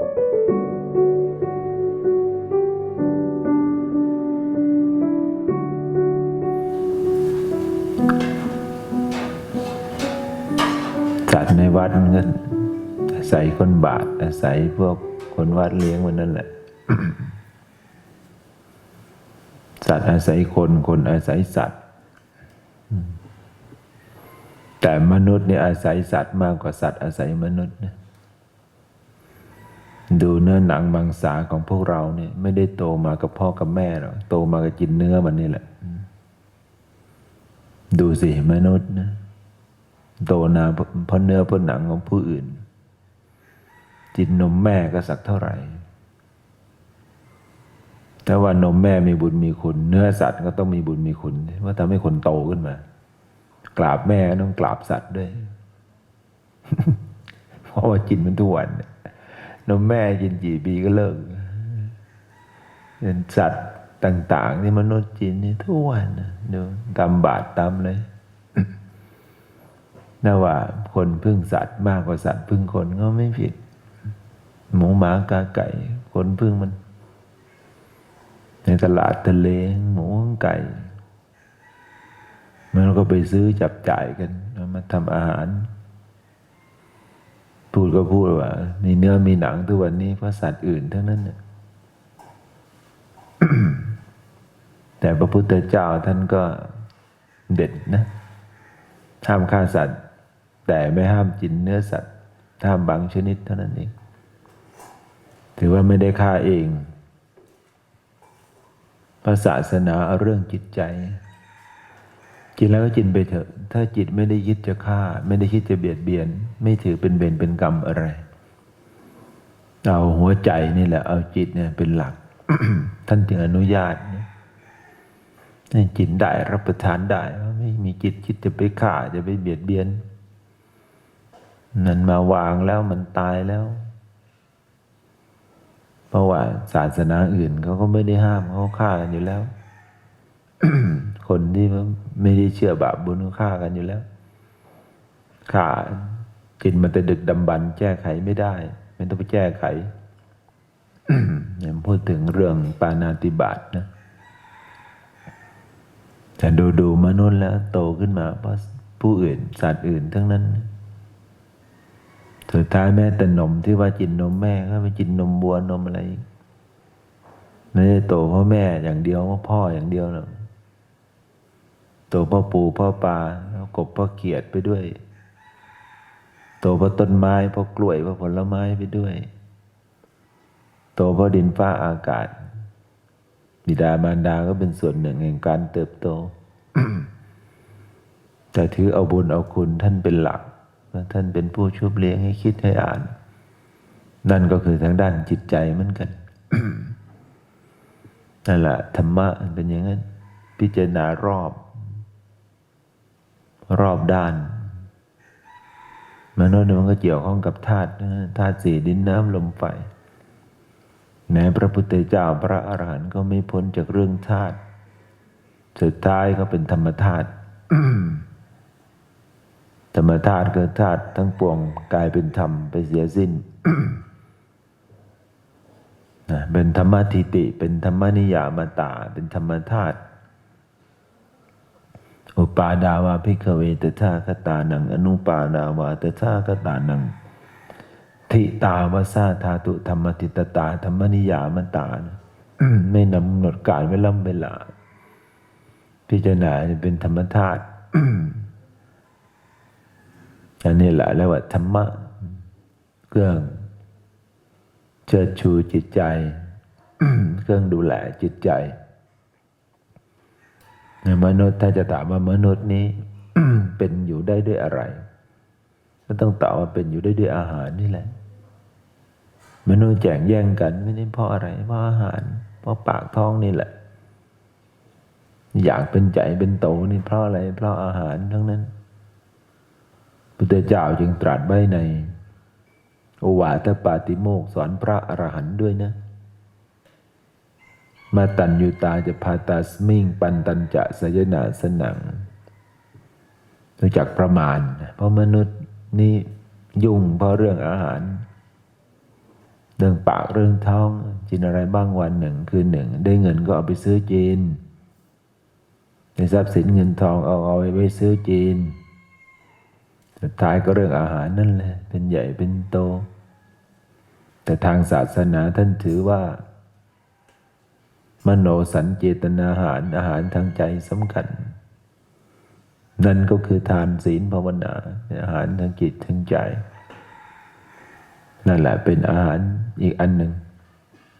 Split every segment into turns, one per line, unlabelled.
สัตว์ในวัดมันก็อาศัยคนบาปอาศัยพวกคนวัดเลี้ยงมันนั่นแหละสัตว์อาศัยคนคนอาศัยสัตว์ แต่มนุษย์เนี่ยอาศัยสัตว์มากกว่าสัตว์อาศัยมนุษย์นะ ดูเนื้อหนังมังสาของพวกเราเนี่ยไม่ได้โตมากับพ่อกับแม่หรอกโตมากับกินเนื้อมันนี่แหละ ดูสิมนุษย์นะโตนาเพราะเนื้อเพราะหนังของผู้อื่นจินนมแม่ก็สักเท่าไหร่ถ้าว่านมแม่มีบุญมีคุณ เนื้อสัตว์ก็ต้องมีบุญมีคุณว่าทำให้คนโตขึ้นมา กราบแม่ต้องกราบสัตว์ด้วย เพราะว่ากินมันทุกวันน มแม่กินกี่ปีก็เลิกเป็นสัตว์ต่าง ๆ ที่มนุษย์กินนี่ทุกวันนะดูตำบาดตำเลยน่าว่าคนพึ่งสัตว์มากกว่าสัตว์พึ่งคนก็ไม่ผิด หมูหมากาไก่ คนพึ่งมัน ในตลาดทะเลหมูไก่มันก็ไปซื้อจับจ่ายกันมาทำอาหาร พูดก็พูดว่า มีเนื้อมีหนังทุกวันนี้เพราะสัตว์อื่นทั้งนั้นเนี่ยแต่พระพุทธเจ้าท่านก็เด็ดนะห้ามฆ่าสัตว์ แต่ไม่ห้ามกินเนื้อสัตว์ห้ามบางชนิดเท่านั้นเองถือว่าไม่ได้ฆ่าเองพระศาสนาเอาเรื่องจิตใจ กินแล้วก็กินไปเถอะ ถ้าจิตไม่ได้คิดจะฆ่า ไม่ได้คิดจะเบียดเบียน ไม่ถือเป็นเวรเป็นกรรมอะไร เอาหัวใจนี่แหละ เอาจิตเนี่ยเป็นหลัก ท่านถึงอนุญาตเนี่ยให้จิตได้รับประทานได้ไม่มีจิตคิดจะไปฆ่าจะไปเบียดเบียนนั่นมาวางแล้วมันตายแล้ว เพราะว่าศาสนาอื่นเขาก็ไม่ได้ห้ามเขาฆ่ากันอยู่แล้ว คนที่ไม่ได้เชื่อบาปบุญฆ่ากันอยู่แล้วฆ่ากินมันแต่ดึกดำบรรพ์แก้ไขไม่ได้ ไม่ต้องไปแก้ไขย่างพูดถึงเรื่องปานาติบาตนะแต่ดูดูมนุษย์แล้ว โตขึ้นมาเพราะผู้อื่น สัตว์อื่นทั้งนั้น สุดท้ายแม้แต่นมที่ว่ากินนมแม่ก็ไปกินนมบัวนมอะไรไม่ได้โตเพราะแม่อย่างเดียวเพราะพ่ออย่างเดียวหรอก ตเพราะปูพ่อปลาแล้วกบพราะเขียดไปด้วยโตเพราะต้นไม้พราะกล้วยพราะผลไม้ไปด้วยโตเพราะดินฟ้าอากาศ บิดามารดาก็เป็นส่วนหนึ่งแห่งการเติบโต แต่ถือเอาบุญเอาคุณท่านเป็นหลักท่านเป็นผู้ชุบเลี้ยงให้คิดให้อ่าน นั่นก็คือทางด้านจิตใจเหมือนกันนั่นแหละธรรมะมันเป็นอย่างนั้น พิจารณารอบ รอบด้านมนุษย์เนี่ยมันก็เกี่ยวข้องกับธาตุธาตุสี่ดินน้ำลมไฟแม้พระพุทธเจ้าพระอรหันต์ก็ไม่พ้นจากเรื่องธาตุสุดท้ายก็เป็นธรรมธาตุธรรมธาตุคือธาตุทั้งปวงกลายเป็นธรรมไปเสียสิ้นเป็นธรรมทิติ เป็นธรรมนิยามตา เป็นธรรมธาตุ อุปาดาวาพิกเวตถาคตานัง อนุปาดาวาตถาคตานัง ทิตาวาสาธาตุธรรมติตตาธรรมนิยามตานะไม่นำหนดการเวลาเวลา พิจารณาเป็นธรรมธาตุอันนี้แหละเรียกว่าธรรมะเครื่องเชิดชูจิตใจ เครื่องดูแลจิตใจ มนุษย์ถ้าจะถามว่ามนุษย์นี้ เป็นอยู่ได้ด้วยอะไรก็ต้องตอบว่าเป็นอยู่ได้ด้วยอาหารนี่แหละ มนุษย์แข่งแย่งกัน ไม่ได้เพราะอะไร เพราะอาหาร เพราะปากท้องนี่แหละ อยากเป็นใจเป็นโตนี่เพราะอะไร เพราะอาหารทั้งนั้นพุทธเจ้าจึงตรัสไว้ใน โอวาทปาติโมกสอนพระอรหันต์ด้วยนะ มาตัญญูตาจะพาตาสมิงปันตัญจะสยนาสนังรู้จักประมาณ เพราะมนุษย์นี่ยุ่งเพราะเรื่องอาหาร เรื่องปากเรื่องท้องกินอะไรบ้างวันหนึ่งคือหนึ่ง ได้เงินก็เอาไปซื้อจีนในทรัพย์สินเงินทองเอาเอาไปไว้ซื้อจีน สุดท้ายก็เรื่องอาหารนั่นแหละเป็นใหญ่เป็นโต แต่ทางศาสนาท่านถือว่า มโนสัญเจตนาอาหารอาหารทางใจสำคัญ นั่นก็คือทานศีลภาวนาอาหารทางจิตทางใจ นั่นแหละเป็นอาหารอีกอันหนึ่ง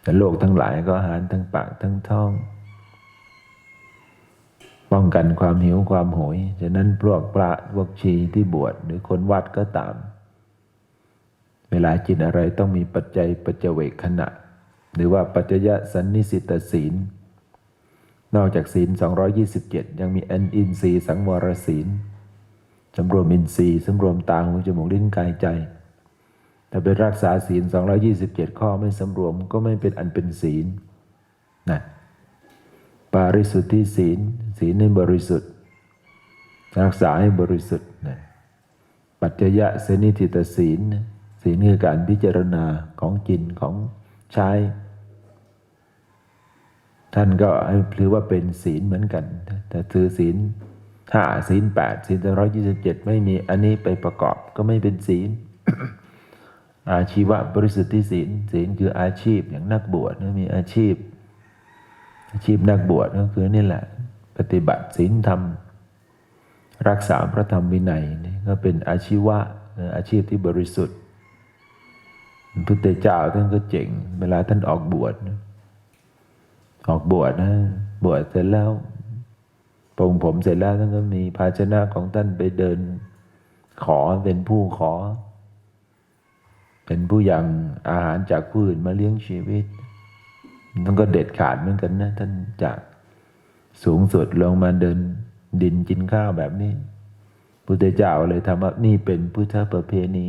แต่โลกทั้งหลายก็อาหารทั้งปากทั้งท้อง ป้องกันความหิวความโหยฉะนั้นพวกพระพวกชีที่บวชหรือคนวัดก็ตาม เวลากินอะไรต้องมีปัจจัยปัจเจเวกขณะ หรือว่าปัจจยสันนิสิตศีล นอกจากศีล 227 ยังมีอันอินทรีย์สังวรศีลสำรวมอินทรีย์สำรวมตาหูจมูกลิ้นกายใจ แต่ไปรักษาศีล 227 ข้อไม่สำรวมก็ไม่เป็นอันเป็นศีลนะปาริสุทธิศีล ศีลให้บริสุทธิ์ รักษาให้บริสุทธิ์นะปัจจยะเสนิทิตศีลนะศีลคือการพิจารณาของกินของ ใช้ ท่านก็ถือว่าเป็นศีลเหมือนกัน แต่ถือศีลห้าศีลแปดศีลร้อยยี่สิบเจ็ดไม่มีอันนี้ไปประกอบก็ไม่เป็นศีล อาชีวะบริสุทธิศีลศีลคืออาชีพอย่างนักบวชนะมีอาชีพ อาชีพนักบวชก็คือนี่แหละ ปฏิบัติศีลธรรม รักษาพระธรรมวินัยนี่ก็เป็นอาชีวะอาชีพที่บริสุทธิ์ พุทธเจ้าท่านก็เจ๋ง เวลาท่านออกบวชออกบวชนะ บวชเสร็จแล้วปรงผมเสร็จแล้วท่านก็มีภาชนะของท่านไปเดิน ขอเป็นผู้ขอ เป็นผู้ยังอาหารจากผู้อื่นมาเลี้ยงชีวิตท่านก็เด็ดขาดเหมือนกันนะ ท่านจากสูงสุดลงมาเดินดินกินข้าวแบบนี้ พุทธเจ้าเลยทำว่านี่เป็นพุทธประเพณี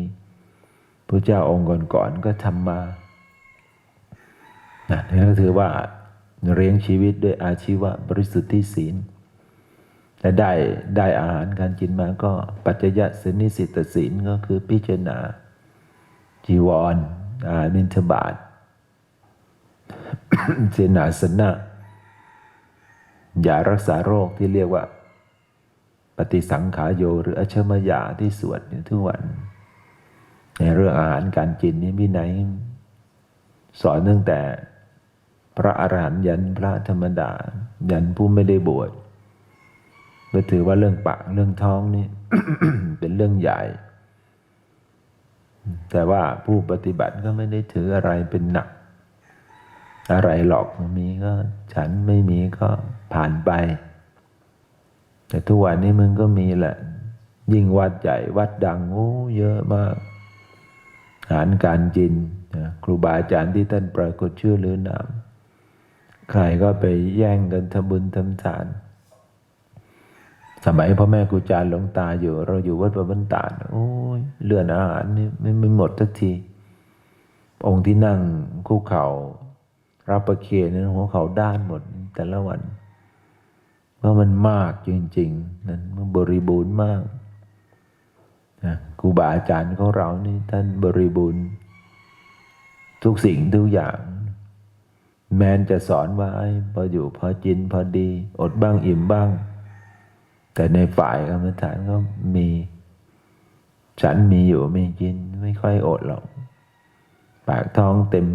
พระเจ้าองค์ก่อนๆก็ทำมานะนี่ก็ถือว่าเลี้ยงชีวิตด้วยอาชีวะบริสุทธิศีล และได้ได้อาหารการกินมาก็ปัจจยสนิสิตศีลก็คือพิจารณาจีวรอานินทบาทเสนาสนะยารักษาโรคที่เรียกว่า ปฏิสังขายโยหรืออชมยาที่สวดอยู่ทุกวัน ในเรื่องอาหารการกินนี้วินัยสอนตั้งแต่พระอรหันต์ยันพระธรรมดา ยันผู้ไม่ได้บวชก็ถือว่าเรื่องปากเรื่องท้องนี่เป็นเรื่องใหญ่ แต่ว่าผู้ปฏิบัติก็ไม่ได้ถืออะไรเป็นหนัก อะไรหรอกมีก็ฉันไม่มีก็ผ่านไป แต่ทุกวันนี้มึงก็มีแหละ ยิ่งวัดใหญ่วัดดังโอ้เยอะมากาหารการกินครูบาอาจารย์ที่ท่านปรากฏชื่อหรือนามใครก็ไปแย่งกันทำบุญทำทาน สมัยพ่อแม่ครูอาจารย์หลวงตาอยู่ เราอยู่วัดประบันตานโอ้ยเลื่อนอาหารนี่ไม่ไม่หมดสักที องค์ที่นั่งคู่เขา่ารับประเคนนั้นหัวเขาด้านหมดแต่ละวันเพราะมันมากจริงๆนั้นมันบริบูรณ์มาก นะครูบาอาจารย์ของเรานี่ท่านบริบูรณ์ทุกสิ่งทุกอย่าง แมนจะสอนว่าพออยู่พอจินพอดี อดบ้างอิ่มบ้าง แต่ในฝ่ายกรรมฐานก็มี ฉันมีอยู่ไม่กินไม่ค่อยอดหรอกปากท้องเต็ม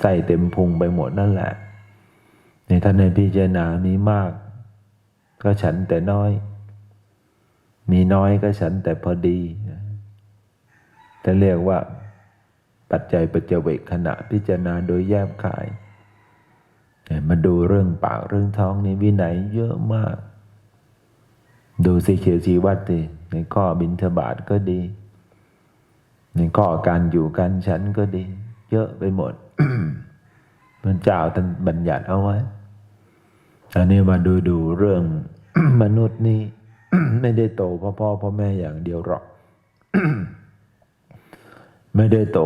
ใส่เต็มพุงไปหมดนั่นแหละ ในท่านในพิจารณามีมาก ก็ฉันแต่น้อย มีน้อยก็ฉันแต่พอดีแต่เรียกว่า ปัจจัยปัจเจเวกขณะพิจารณาโดยแยบขายมาดูเรื่องปากเรื่องท้องนี่วินัยเยอะมาก ดูสิเขียวชีวัตติในข้อบินทบาทก็ดี ในข้อการอยู่การฉันก็ดี เยอะไปหมดพระเจ้าท่านบัญญัติเอาไว้อันนี้มาดูดูเรื่องมนุษย์นี่ ไม่ได้โตพ่อพ่อพ่อแม่อย่างเดียวหรอก ไม่ได้โต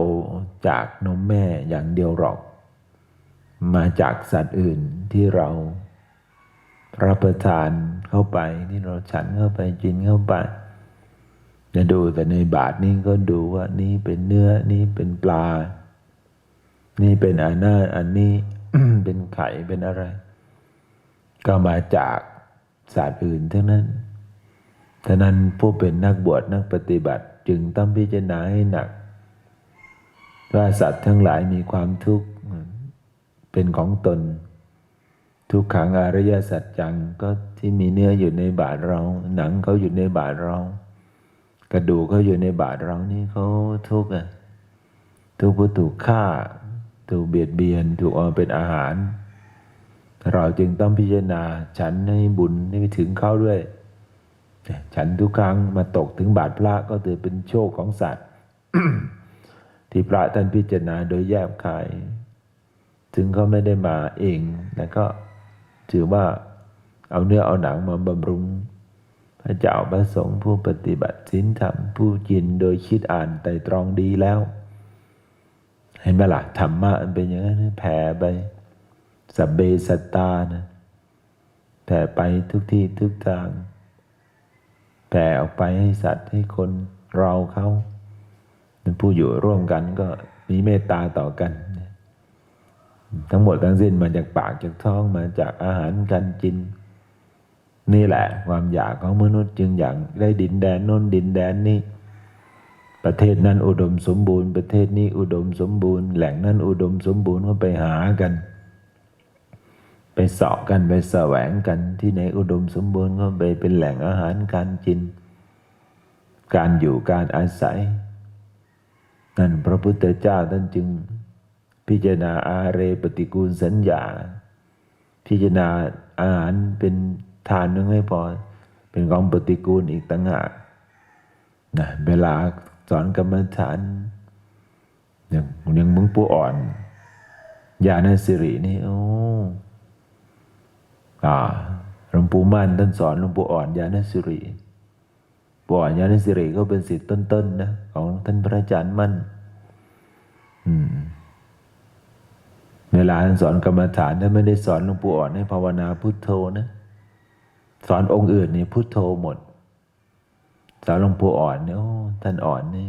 จากนมแม่อย่างเดียวหรอก มาจากสัตว์อื่นที่เรารับประทานเข้าไปที่เราฉันเข้าไปกินเข้าไปจะดูแต่ในบาทนี้ก็ดูว่านี่เป็นเนื้อนี่เป็นปลา นี่เป็นอันนั้นอันนี้เป็นไข่เป็นอะไร ก็มาจากศาสตร์อื่นทั้งนั้น ฉะนั้นผู้เป็นนักบวชนักปฏิบัติจึงต้องพิจารณาให้หนัก ว่าสัตว์ทั้งหลายมีความทุกข์เป็นของตน ทุกขังอริยสัจจังก็ที่มีเนื้ออยู่ในบาทเรา หนังเขาอยู่ในบาทเรา กระดูกเขาอยู่ในบาทเรานี่เขาทุกข์อะทุกข์เพราะถูกฆ่าถูกเบียดเบียนถูกเอาเป็นอาหาร เราจึงต้องพิจารณาฉันให้บุญให้ไปถึงเขาด้วย ฉันทุกครั้งมาตกถึงบาทพระก็ถือเป็นโชคของสัตว์ ที่พระท่านพิจารณาโดยแยบคาย ถึงเขาไม่ได้มาเองแต่ก็ถือว่าเอาเนื้อเอาหนังมาบำรุงพระเจ้าพระสงฆ์ผู้ปฏิบัติศีลธรรมผู้ยินโดยคิดอ่านไตรตรองดีแล้วเห็นไหมล่ะธรรมะมันเป็นอย่างนั้นแผ่ไปสับเบสตตานะแผ่ไปทุกที่ทุกทาง แผ่ออกไปให้สัตว์ให้คนเราเขาเป็นผู้อยู่ร่วมกันก็มีเมตตาต่อกัน ทั้งหมดทั้งสิ้นมาจากปากจากท้องมาจากอาหารการกิน นี่แหละ ความอยากของมนุษย์จึงอยากได้ดินแดนโน้นดินแดนนี้ประเทศนั้นอุดมสมบูรณ์ ประเทศนี้อุดมสมบูรณ์ แหล่งนั้นอุดมสมบูรณ์ก็ไปหากัน ไปเสาะกันไปแสวงกันที่ไหนอุดมสมบูรณ์ก็ไปเป็นแหล่งอาหารการกิน การอยู่การอาศัย นั่นพระพุทธเจ้าท่านจึง พิจารณาอาเรปฏิกูลสัญญา พิจารณาอาหารเป็นทานนึงให้พอ เป็นของปฏิกูลอีกต่างหากนะเวลาสอนกรรมฐานอย่างอย่างมึงปูอ่อนญาณสิรินี่โอ้ หลวงปู่มั่นท่านสอนหลวงปู่อ่อนญาณสิริปู่อ่อนญาณสิริก็เป็นสิทธิ์ต้นๆนะของท่านพระอาจารย์มั่นอืมเวลาท่านสอนกรรมฐานท่านไม่ได้สอนหลวงปู่อ่อนให้ภาวนาพุทโธนะ สอนองค์อื่นนี่พุทโธหมด สอนหลวงปู่อ่อนเนี่ยโอ้ท่านอ่อนนี่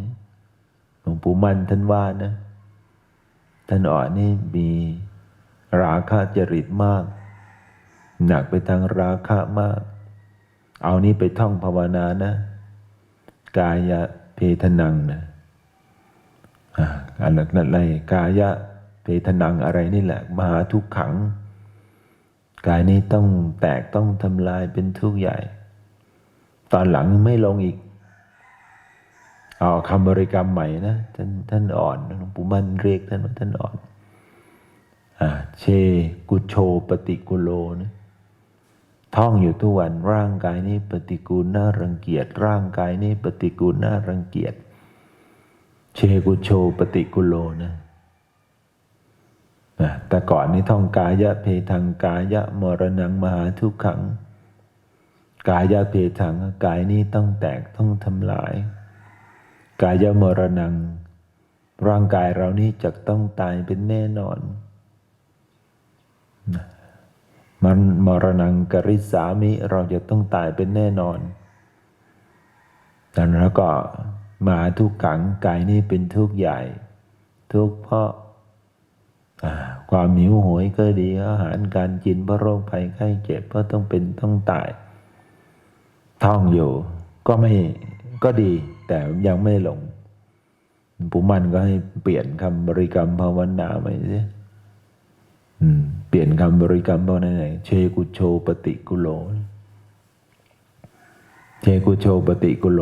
หลวงปู่มั่นท่านว่านะ ท่านอ่อนนี่มีราคะจริตมาก หนักไปทางราคะมาก เอานี่ไปท่องภาวนานะ กายะเพทนังนะอ่าอะไรนั่นอะไรกายะเพทนังอะไรนี่แหละ มหาทุกขัง กายนี้ต้องแตกต้องทำลายเป็นทุกข์ใหญ่ ตอนหลังไม่ลงอีก เอาคำบริกรรมใหม่นะ ท่านท่านอ่อนหลวงปู่มันเรียกท่านว่าท่านอ่อน อ่า เช กุโชปฏิกุโลนะ ท่องอยู่ทุกวันร่างกายนี้ปฏิกูลน่ารังเกียจร่างกายนี้ปฏิกูลน่ารังเกียจเชกุโชปฏิกุโลนะอะแต่ก่อนนี้ท่องกายะเพทังกายะมรณังมหาทุกขัง กายะเพทังกายนี้ต้องแตกต้องทำลาย กายะมรณัง ร่างกายเรานี้จะต้องตายเป็นแน่นอนนะ มันมรณังกริสามิเราจะต้องตายเป็นแน่นอนดังนั้นแล้วก็มาทุกขังกายนี้เป็นทุกข์ใหญ่ ทุกข์เพราะความหิวโหยก็ดีอาหารการกินเพราะโรคภัยไข้เจ็บเพราะต้องเป็นต้องตาย ท่องอยู่ ก็ไม่ก็ดี แต่ยังไม่หลงปู่มันก็ให้เปลี่ยนคำบริกรรมภาวนาใหม่สิ เปลี่ยนคำบริกรรมภาวนาไหนเชกุโชปฏิกุโล เชกุโชปฏิกุโล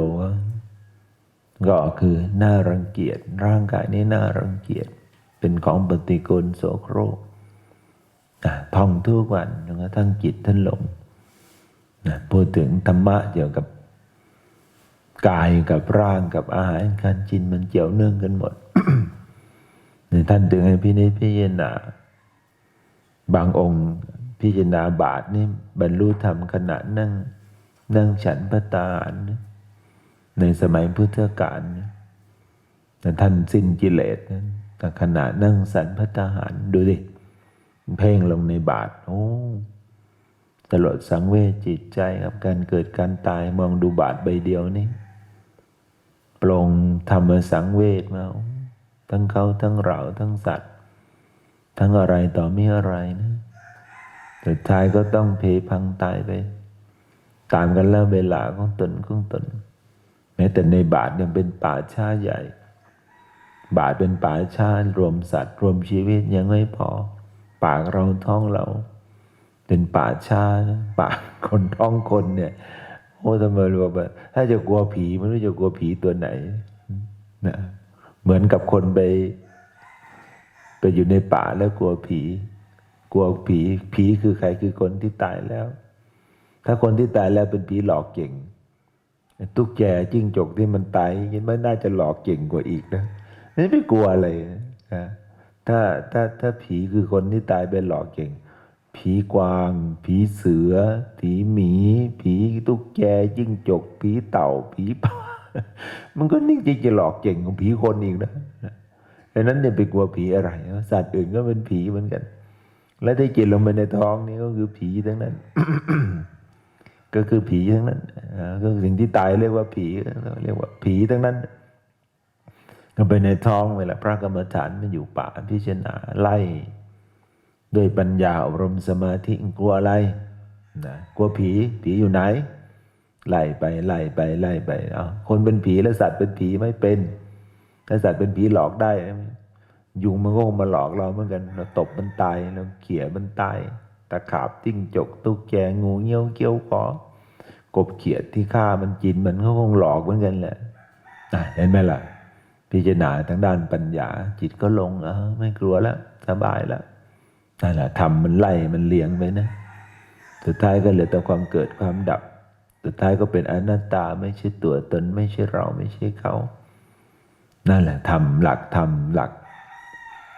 ก็คือน่ารังเกียจร่างกายนี้น่ารังเกียจเป็นของปฏิกูลโสโครกท่องทุกวันจนกระทั่งจิตท่านหลงนะพูดถึงธรรมะเกี่ยวกับกายกับร่างกับอาหารการกินมันเกี่ยวเนื่องกันหมดท่านถึงให้พินิจพิจารณา บางองค์พิจารณาบาทนี่บรรลุธรรมขณะนั่ง นั่งฉันพระตาหานในสมัยพุทธกาลนะแต่ท่านสิ้นกิเลสนะแต่ขณะนั่งสันพระตาหารดูดิเพ่งลงในบาทโอ้ตลอดสังเวชจิตใจกับการเกิดการตายมองดูบาทใบเดียวนี่ปรงธรรมสังเวชมาทั้งเขาทั้งเราทั้งสัตว์ ทั้งอะไรต่อมีอะไรนะสุดท้ายก็ต้องเพพังตายไป ตามกันแล้วเวลาของตนของตน แม้แต่ในบาทยังเป็นป่าช้าใหญ่ บาทเป็นป่าช้ารวมสัตว์ รวมชีวิตยังไม่พอ ปากเราท้องเรา เป็นป่าช้านะปากคนท้องคนเนี่ยโอ้ทำไมรู้ว่าถ้าจะกลัวผีไม่รู้จะกลัวผีตัวไหนนะเหมือนกับคนไป ไปอยู่ในป่าแล้วกลัวผี กลัวผี ผีคือใครคือคนที่ตายแล้ว ถ้าคนที่ตายแล้วเป็นผีหลอกเก่งตุ๊กแกจิ้งจกที่มันตายยังไม่น่าจะหลอกเก่งกว่าอีกนะนี่ไม่กลัวอะไรนะถ้าถ้าถ้าผีคือคนที่ตายเป็นหลอกเก่ง ผีกวาง ผีเสือ ผีหมี ผีตุ๊กแกจิ้งจก ผีเต่า ผีป่ามันก็นิ่งจริงจะหลอกเก่งของผีคนอีกนะ ดังนั้นอย่าไปกลัวผีอะไรสัตว์อื่นก็เป็นผีเหมือนกัน และที่กินลงไปในท้องนี่ก็คือผีทั้งนั้น ก็คือผีทั้งนั้นก็สิ่งที่ตายเรียกว่าผีเรียกว่าผีทั้งนั้น ก็ไปในท้องเวลาพระกรรมฐานมาอยู่ป่าพิจารณาไล่ด้วยปัญญาอบรมสมาธิกลัวอะไรนะกลัวผีผีอยู่ไหนไล่ไปไล่ไปไล่ไปเอาคนเป็นผีแล้วสัตว์เป็นผีไม่เป็น ถ้าสัตว์เป็นผีหลอกได้ ยุงมันก็คงมาหลอกเราเหมือนกันเราตบมันตายเราเขี่ยมันตายตะขาบจิ้งจกตุ๊กแกงูเงี้ยวเกี้ยวขอกบเขียดที่ฆ่ามันกินมันก็คงหลอกเหมือนกันแหละอะเห็นไหมล่ะ พิจารณาทางด้านปัญญา จิตก็ลงเออไม่กลัวแล้วสบายแล้วนั่นแหละทำมันไล่มันเลี้ยงไปนะ สุดท้ายก็เหลือแต่ความเกิดความดับ สุดท้ายก็เป็นอนัตตาไม่ใช่ตัวตนไม่ใช่เราไม่ใช่เขา นั่นแหละทำหลักทำหลัก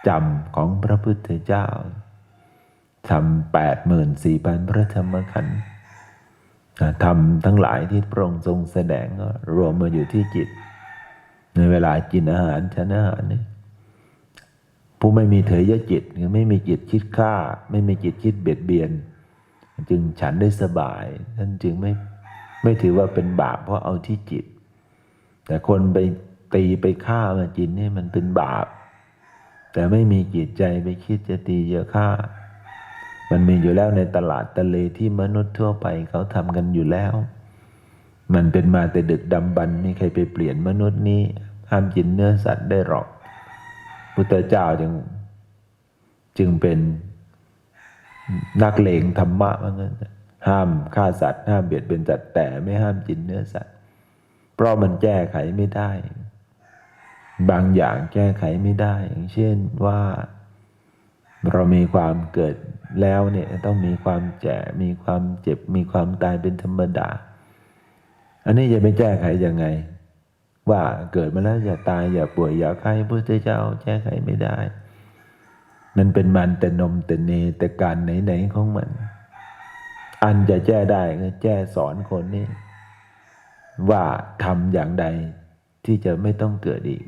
จำของพระพุทธเจ้าทำแปดหมื่นสี่พันพระธรรมขันธ์ทำทั้งหลายที่พระองค์ทรงแสดงก็รวมมาอยู่ที่จิต ในเวลากินอาหารฉันอาหารนี่ผู้ไม่มีเถยจิตคือไม่มีจิตคิดฆ่า ไม่มีจิตคิดเบียดเบียน จึงฉันได้สบายท่านจึงไม่ไม่ถือว่าเป็นบาปเพราะเอาที่จิต แต่คนไป ตีไปฆ่ามาจิตนี่มันเป็นบาป แต่ไม่มีจิตใจไปคิดจะตีจะฆ่า มันมีอยู่แล้วในตลาดตะเลที่มนุษย์ทั่วไปเขาทำกันอยู่แล้ว มันเป็นมาแต่ดึกดำบรรไม่ใครไปเปลี่ยนมนุษย์นี้ห้ามกินเนื้อสัตว์ได้หรอก พุทธเจ้าจึงจึงเป็นนักเลงธรรมะว่างั้นห้ามฆ่าสัตว์ห้ามเบียดเบียนสัตว์แต่ไม่ห้ามกินเนื้อสัตว์ เพราะมันแก้ไขไม่ได้ บางอย่างแก้ไขไม่ได้ อย่างเช่นว่าเรามีความเกิดแล้วเนี่ยต้องมีความแก่มีความเจ็บ มีความตายเป็นธรรมดา อันนี้จะไปแก้ไขยังไง ว่าเกิดมาแล้วอย่าตายอย่าป่วยอย่าไข้พระพุทธเจ้าแก้ไขไม่ได้ มันเป็นมันแต่นมแต่เนแต่การไหนๆของมัน อันจะแก้ได้ก็แก้สอนคนนี่ว่าทำอย่างใดที่จะไม่ต้องเกิดอีก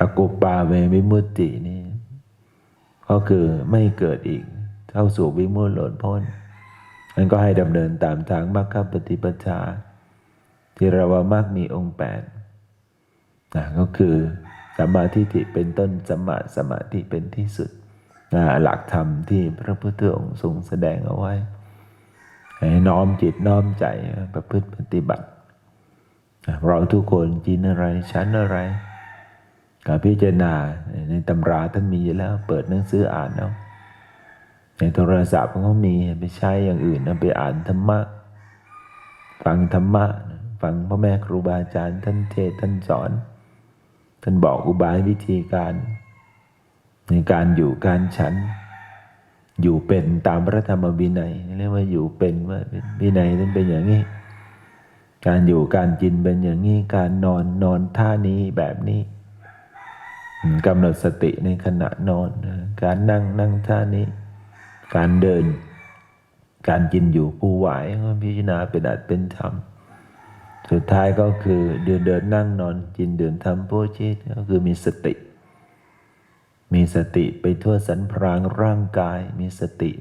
อกุปาเววิมุตตินี่ก็คือไม่เกิดอีกเข้าสู่วิมุตติหลุดพ้นมันก็ให้ดำเนินตามทางมรรคปฏิปทาที่เราว่ามรรคมีองค์แปดนะก็คือสัมมาทิฏฐิเป็นต้นสัมมาสมาธิเป็นที่สุดนะหลักธรรมที่พระพุทธองค์ทรงแสดงเอาไว้ให้น้อมจิตน้อมใจประพฤติปฏิบัติ เราทุกคนจินอะไรชั้นอะไร กับพิจารณาในตำราท่านมีอยู่แล้ว เปิดหนังสืออ่านเอาในโทรศัพท์เขามีไปใช้อย่างอื่นเอาไปอ่านธรรมะ ฟังธรรมะ ฟังพ่อแม่ครูบาอาจารย์ท่านเทศท่านสอน ท่านบอกอุบายวิธีการ ในการอยู่การฉัน อยู่เป็นตามพระธรรมวินัยเรียกว่าอยู่เป็นว่าวินัยนั้นเป็นอย่างนี้ การอยู่การกินเป็นอย่างนี้ การนอนนอนท่านี้แบบนี้ กำหนดสติในขณะนอน การนั่งนั่งท่านี้ การเดิน การกินอยู่ผู้ไหวก็พิจารณาเป็นอัดเป็นธรรม สุดท้ายก็คือเดินเดินนั่งนอนกินเดินทำโพชิตก็คือมีสติ มีสติไปทั่วสันพรางร่างกาย มีสติ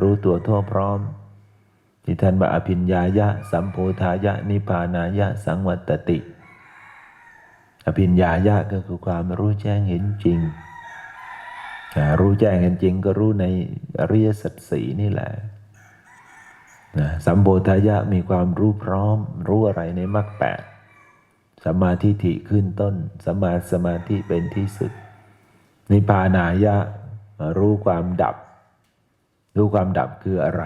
รู้ตัวทั่วพร้อม ที่ท่านว่าอภิญญายะ สัมโพธายะ นิพพานายะ สังวัตติ อภิญญายะก็คือความรู้แจ้งเห็นจริง รู้แจ้งกันจริงก็รู้ในอริยสัจสีนี่แหละนะสัมโพธายะมีความรู้พร้อม รู้อะไรในมรรคแปดสัมมาทิฏฐิขึ้นต้นสัมมาสมาธิเป็นที่สุด นิพานายะรู้ความดับ รู้ความดับคืออะไร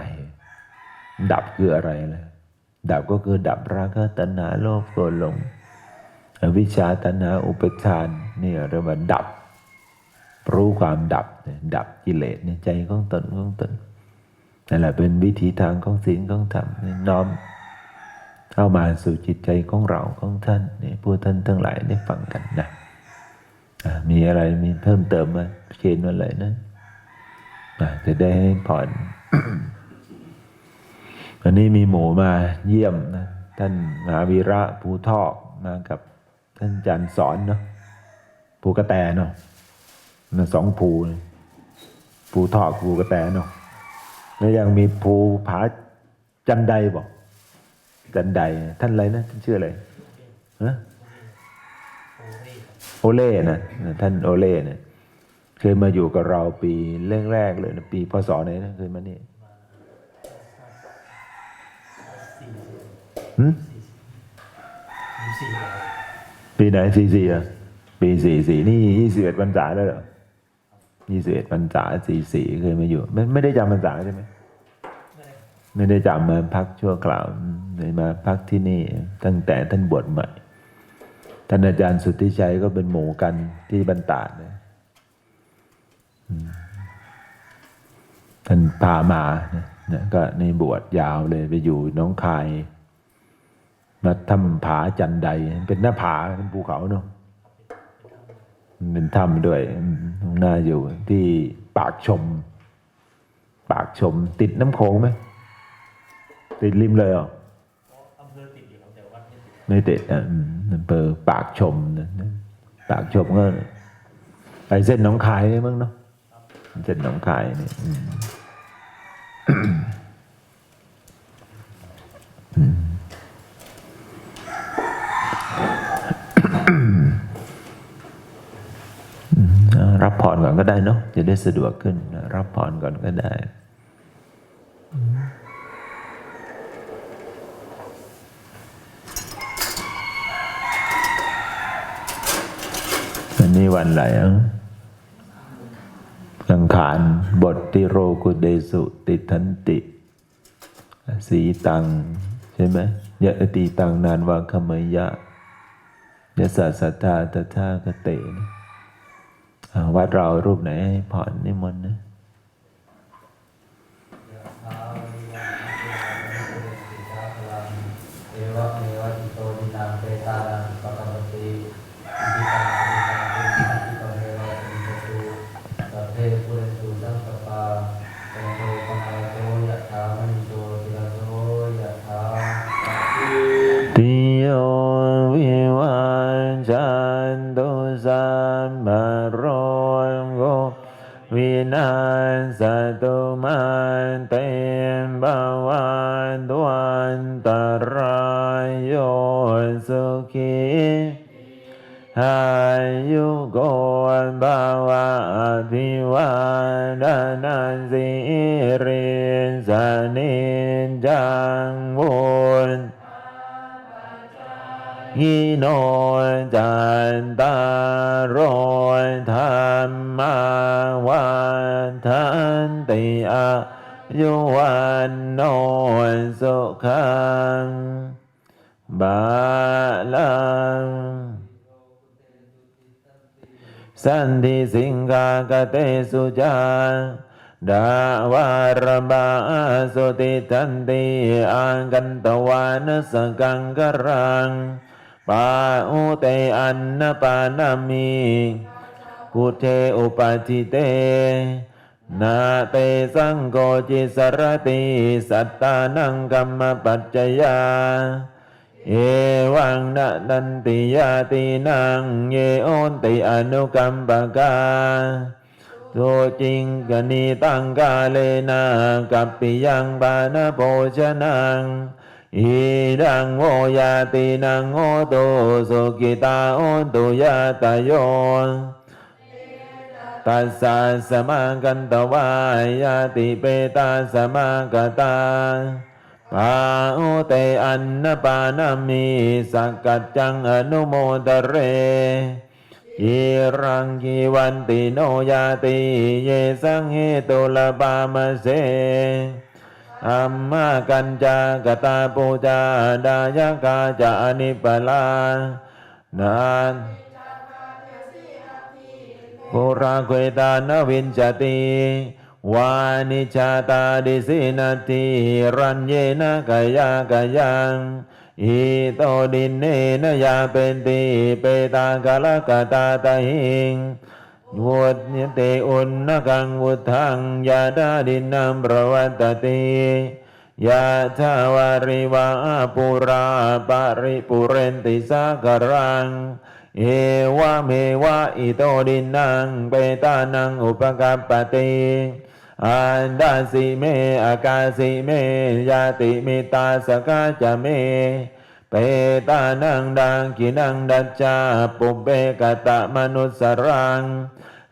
ดับคืออะไรล่ะดับก็คือดับราคะตัณหาโลภโกรธหลง วิชชาตัณหาอุปทานนี่เรียกว่าดับ รู้ความดับ ดับกิเลสในใจของตนของตนนั่นแหละเป็นวิธีทางของศีลของธรรมน้อมเข้ามาสู่จิตใจของเราของท่านนี่ผู้ท่านทั้งหลายได้ฟังกันนะมีอะไรมีเพิ่มเติมมาเชนมาเลยนะจะได้ให้ผ่อนวันนี้มีหมูมาเยี่ยมนะท่านมหาวีระภูทอกมากับ ท่านอาจันสอนเนาะภูกระแตเนาะนะสองภูเลยภูทอกภูกระแตเนาะแล้วยังมีภูผาจันไดบอกจันไดท่านอะไรนะท่านชื่ออะไรฮะโอเล่นะท่านโอเล่นะเคยมาอยู่กับเราปีแรกๆเลยนะปีพศไหนนะเคยมานี่หืม ปีไหนสี่สี่อะปีสี่สี่นี่ยี่สิบเอ็ดพรรษาแล้วเหรอยี่สิบเอ็ดพรรษาสี่สี่เคยมาอยู่ ไม่ไม่ได้จำพรรษาใช่ไหมไม่ได้จำมาพักชั่วคราวเลยมาพักที่นี่ ตั้งแต่ท่านบวชใหม่ท่านอาจารย์สุทธิชัยก็เป็นหมู่กันที่บรรดาดนะอืมท่านพามานะนะก็ในบวชยาวเลยไปอยู่หน้องคาย มาถ้ำผาจันไดเป็นหน้าผาเป็นภูเขาเนาะเป็นถ้ำด้วยหน้าอยู่ที่ปากชม ปากชม ติดน้ำโขงไหมติดริมเลยเหรอ
อำเภอติดอยู่แต่วัดไม่ติด
ไม่ติดอะอำเภอปากชมนะปากชมก็ไปเส้นหนองคายมั้งเนาะเส้นหนองคายเนี่ยอืมอืมอืมเอารับพร ก่อนก็ได้เนาะจะได้สะดวกขึ้น รับพรก่อนก็ได้วันนี้วันอะไรอังขารบทติโรกุเดสุติทันติ สีตัง ใช่ไหมยะติตังนานวาคมยะยะสัสสตาตถาคเตนะ วัดเรารูปไหนผ่อนนิมนต์นะ
ตวั
นตรายโยสุขีหายุโกนบาวะอภิวาดานาสิริสนิจังวุนฮิโนจันตารโรธรรมาวันทันติอา ยุวันโนสุขังบาลังสันติสิงคากเตสุจาดาวารบาสุติทันติอังกันตวานสกังกรังปาอุเตอันนปานามิพุเทอุปาทิเต นาเตสังโกจิสรติสัตตานังกัมมปัจจยา เอวังนะนันติยาตินังเยโอนติอนุกัมปกาโทจิงกนิตังกาเลนะกัปปิยังปานะโภชนังอิดังโมยาตินังโอโตสุกิตาโอตุยาตโย ตัสสะสมากันตวายาติเปตาสมากตาปาอุเตอันนปานามิสักกัจจังอนุโมตเรอิรังกีวันติโนยาติเยสังเหตุลปามเสอัมมากัญจากตาปูจาดายกาจานิปลา นาน ปุราเควตานวินจติวานิชาตาดิสินาติรัญเยนะกายากายังอิโตดินเนนยาเป็นติเปตากาลกตาตาหิงวุฒนิเตอุณนกังวุทังยาดาดินนัมประวัตติยาชาวาริวาปุราปาริปุเรนติสากรัง เอวะเมวะอิโตดินังเปตานังอุปกัปปติอันดาสิเมอากาสิเมยาติมิตาสกาจะเมเปตานังดังกินังดัจจาปุเบกตะมนุสรัง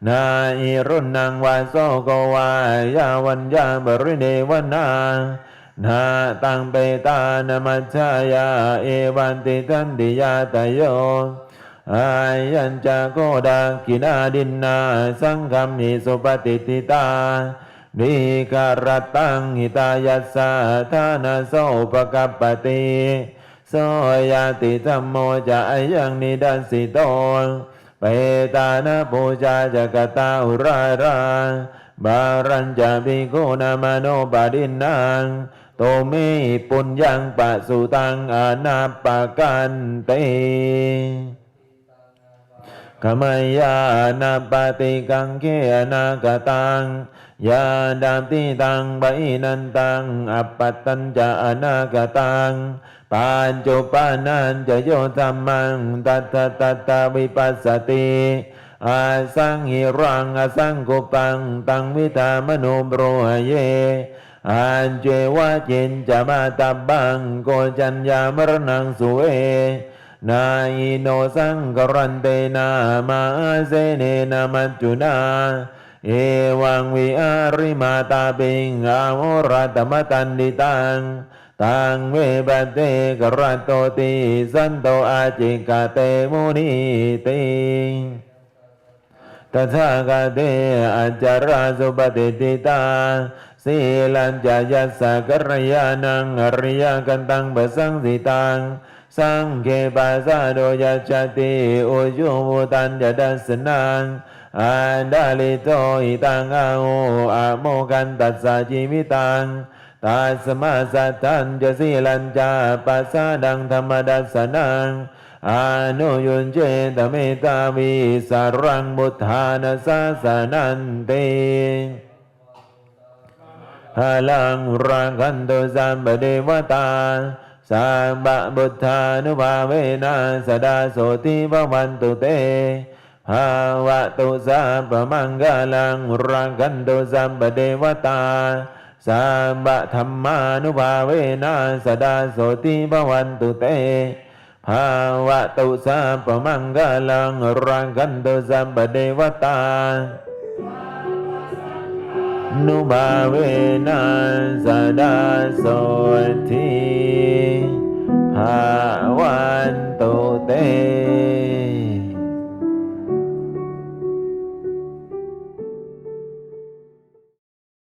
นาอิรุนังวาโสโกวายาวัญญาบริเดวนานาตังเปตานมัจฉายาเอวันติทันติยาตโย อายัญจโกดากินาดินนา สังฆมิสุปฏิติตานิการตังหิตายัสสะทานาโสปกัปปติโสยติธรรมโมจะยังนิดัสสิโตเปตานาปูจาจกตาอุราราบารัญจะภิโกนามโนปาดินนังโตเมปุญญังปะสุตังอนาปะกันเต ขมยานาปฏิกังเกนากตังยาดามติตังใบนันตังอัปปัตตัญจะอนากตังปัญจุปานันจะโยธรรมังตัตตะตัตตะวิปัสสติอาสังหิรังอาสังกุปังตังวิธามนุโบรเยอันเจวะจินจะมาตับบังโกจัญญามรณังสุเอ นาอิโนสังกรันเตนามาเสเนนามัจจุนาเอวังวิอาริมาตาปิงอาโมรัตมตันดิตังตังเวบเตกรัตโตติสันโตอาจิกาเตมุนีติตถาคตเตอัจจาราสุปฏิติตาสีลัญจายัสสะกรยานังอริยกันตังบสังสิตัง สังเกปัสสะโดยัจจติอุจุมุตันจะดัสนังอันดาลิโตอิตังอาโออะโมกันตัสสะจิมิตังตัสมาสัตตันจะสีลัญจาปัสสะดังธรรมดัสนังอนุยุนเจตเมตาวิสารังบุทานาสาสนันเตหาลังรังคันตุสัมปเดวตา สัมบะบุทธานุภาเวนะสดาโสติภวันตุเตภาวะตุสัพพมังกาลังรังคันตุสัมปเดวตาสัมบะธรรมานุภาเวนะสดาโสติภวันตุเตภาวะตุสัพพมังกาลังรังคันตุสัมปเดวตา นุบาเวนัสดาโสทีภาวันตุเต